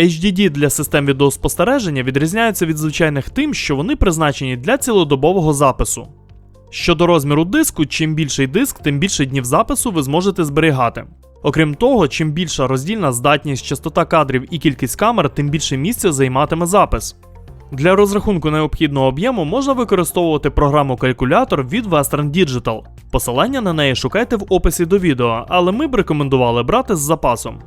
HDD для систем відеоспостереження відрізняються від звичайних тим, що вони призначені для цілодобового запису. Щодо розміру диску, чим більший диск, тим більше днів запису ви зможете зберігати. Окрім того, чим більша роздільна здатність, частота кадрів і кількість камер, тим більше місця займатиме запис. Для розрахунку необхідного об'єму можна використовувати програму калькулятор від Western Digital. Посилання на неї шукайте в описі до відео, але ми б рекомендували брати з запасом.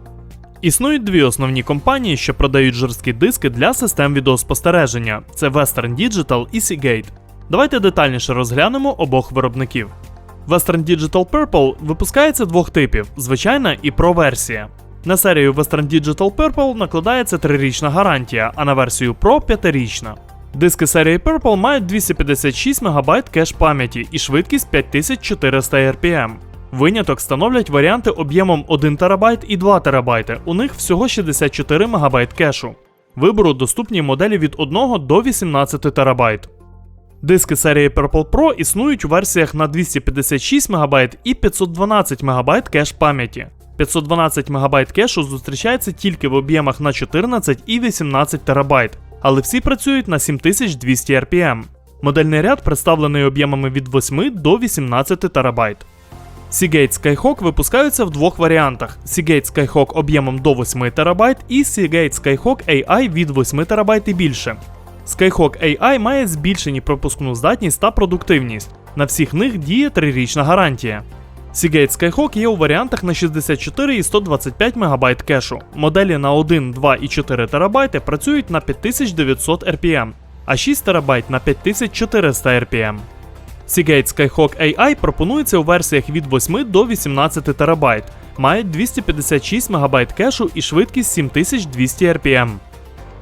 Існують дві основні компанії, що продають жорсткі диски для систем відеоспостереження: це Western Digital і Seagate. Давайте детальніше розглянемо обох виробників. Western Digital Purple випускається двох типів: звичайна і Pro версія. На серію Western Digital Purple накладається 3-річна гарантія, а на версію Pro 5-річна. Диски серії Purple мають 256 МБ кеш пам'яті і швидкість 5400 RPM. Виняток становлять варіанти об'ємом 1 ТБ і 2 ТБ. У них всього 64 МБ кешу. Вибору доступні моделі від 1 до 18 ТБ. Диски серії Purple Pro існують у версіях на 256 МБ і 512 МБ кеш пам'яті. 512 МБ кешу зустрічається тільки в об'ємах на 14 і 18 ТБ, але всі працюють на 7200 RPM. Модельний ряд представлений об'ємами від 8 до 18 ТБ. Seagate Skyhawk випускаються в двох варіантах: Seagate Skyhawk об'ємом до 8 ТБ і Seagate Skyhawk AI від 8 ТБ і більше. Skyhawk AI має збільшені пропускну здатність та продуктивність. На всіх них діє 3-річна гарантія. Seagate Skyhawk є у варіантах на 64 і 125 МБ кешу. Моделі на 1, 2 і 4 ТБ працюють на 5900 RPM, а 6 ТБ на 5400 RPM. Seagate Skyhawk AI пропонується у версіях від 8 до 18 ТБ, мають 256 МБ кешу і швидкість 7200 RPM.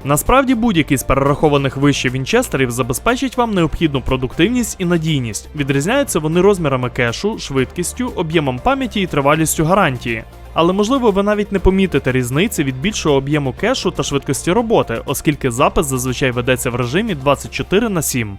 Насправді будь-який з перерахованих вище вінчестерів забезпечить вам необхідну продуктивність і надійність. Відрізняються вони розмірами кешу, швидкістю, об'ємом пам'яті і тривалістю гарантії. Але можливо ви навіть не помітите різниці від більшого об'єму кешу та швидкості роботи, оскільки запис зазвичай ведеться в режимі 24 на 7.